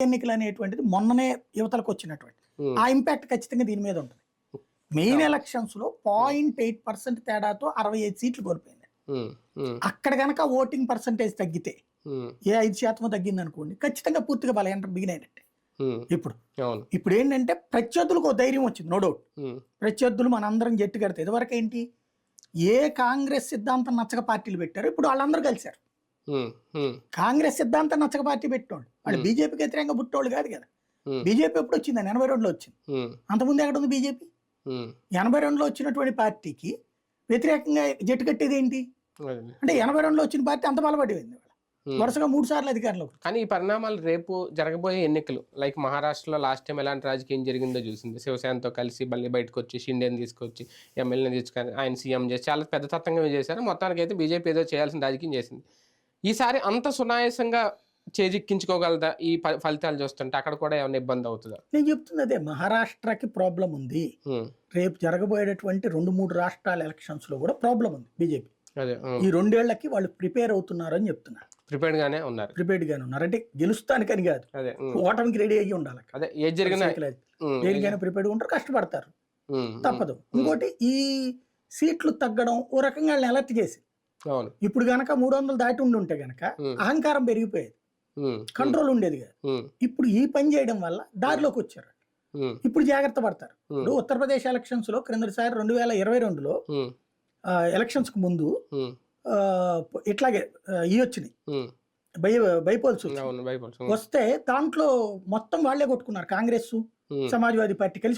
ఎన్నికలు అనేటువంటిది మొన్ననే యువతలకు వచ్చినటువంటి ఆ ఇంపాక్ట్ ఖచ్చితంగా దీని మీద ఉంటుంది. మెయిన్ ఎలక్షన్స్లో పాయింట్ ఎయిట్ పర్సెంట్ తేడాతో అరవై ఐదు సీట్లు కోల్పోయింది. అక్కడ గనక ఓటింగ్ పర్సంటేజ్ తగ్గితే ఏ ఐదు శాతం తగ్గింది అనుకోండి ఖచ్చితంగా పూర్తిగా బలహీన ఉమ్, ఇప్పుడు ఇప్పుడు ఏంటంటే ప్రత్యర్థులకు ధైర్యం వచ్చింది నో డౌట్. ప్రత్యర్థులు మనందరం జట్టు కడితే ఇదివరకు ఏంటి ఏ కాంగ్రెస్ సిద్ధాంతం నచ్చక పార్టీలు పెట్టారు ఇప్పుడు వాళ్ళందరూ కలిశారు. కాంగ్రెస్ సిద్ధాంతం నచ్చక పార్టీ పెట్టోళ్ళు వాళ్ళు. బీజేపీకి వ్యతిరేకంగా పుట్టోళ్ళు కాదు కదా. బీజేపీ ఎప్పుడు వచ్చింది? ఎనభై రెండులో వచ్చింది. అంతకుముందు ఎక్కడ ఉంది బీజేపీ? ఎనభై రెండులో వచ్చినటువంటి పార్టీకి వ్యతిరేకంగా జట్టు కట్టేది ఏంటి. అంటే ఎనభై రెండులో వచ్చిన పార్టీ అంత బలపడిపోయింది. వరుసగా మూడు సార్లు అధికారంలోకి వచ్చింది. కానీ ఈ పరిణామాలు రేపు జరగబోయే ఎన్నికలు లైక్ మహారాష్ట్రలో లాస్ట్ టైం ఎలాంటి రాజకీయం జరిగిందో చూసింది. శివసేనతో కలిసి మళ్ళీ బయటకు వచ్చి షిండేని తీసుకొచ్చి ఎమ్మెల్యేని తీసుకొని ఆయన సీఎం చేసి చాలా పెద్ద తత్వంగా చేశారు. మొత్తానికి అయితే బీజేపీ ఏదో చేయాల్సిన రాజకీయం చేసింది. ఈసారి అంత సునాయాసంగా చేజిక్కించుకోగలదా ఈ ఫలితాలు చూస్తుంటే? అక్కడ కూడా ఏమైనా ఇబ్బంది అవుతుందా? నేను చెప్తుంది అదే మహారాష్ట్రకి ప్రాబ్లం ఉంది. రేపు జరగబోయేటటువంటి రెండు మూడు రాష్ట్రాల ఎలక్షన్స్లో కూడా ప్రాబ్లం ఉంది బీజేపీ. ఈ రెండేళ్ళకి వాళ్ళు ప్రిపేర్ అవుతున్నారు అని చెప్తున్నారు ప్రిపేర్డ్ గానే ఉన్నారు. ప్రిపేర్డ్ గానే ఉన్నారు. అంటే గెలుస్తానికని కాదు. ఓటమికి రెడీ అయ్యి ఉండాలి. అదే ఏది జరిగినా దేనికైనా ప్రిపేర్డ్ ఉంటారు కష్టపడతారు. తప్పదు. ఇంకోటి ఈ సీట్లు తగ్గడం ఓ రకంగా వాళ్ళని అలర్ట్ చేసి ఇప్పుడు గనక మూడు వందలు దాటి ఉండి ఉంటే గనక అహంకారం పెరిగిపోయేది. కంట్రోల్ ఉండేది కాదు. ఇప్పుడు ఈ పని చేయడం వల్ల దారిలోకి వచ్చారు. ఇప్పుడు జాగ్రత్త పడతారు. ఇప్పుడు ఉత్తరప్రదేశ్ ఎలక్షన్స్లో క్రిందటిసారి రెండు వేల ఇరవై రెండులో ఎలక్షన్స్కు ముందు ఇట్లాగే ఇవి వచ్చినాయి. బై బైపోల్స్ వస్తే దాంట్లో మొత్తం వాళ్ళే కొట్టుకున్నారు. కాంగ్రెస్ సమాజ్వాదీ పార్టీ కలిసి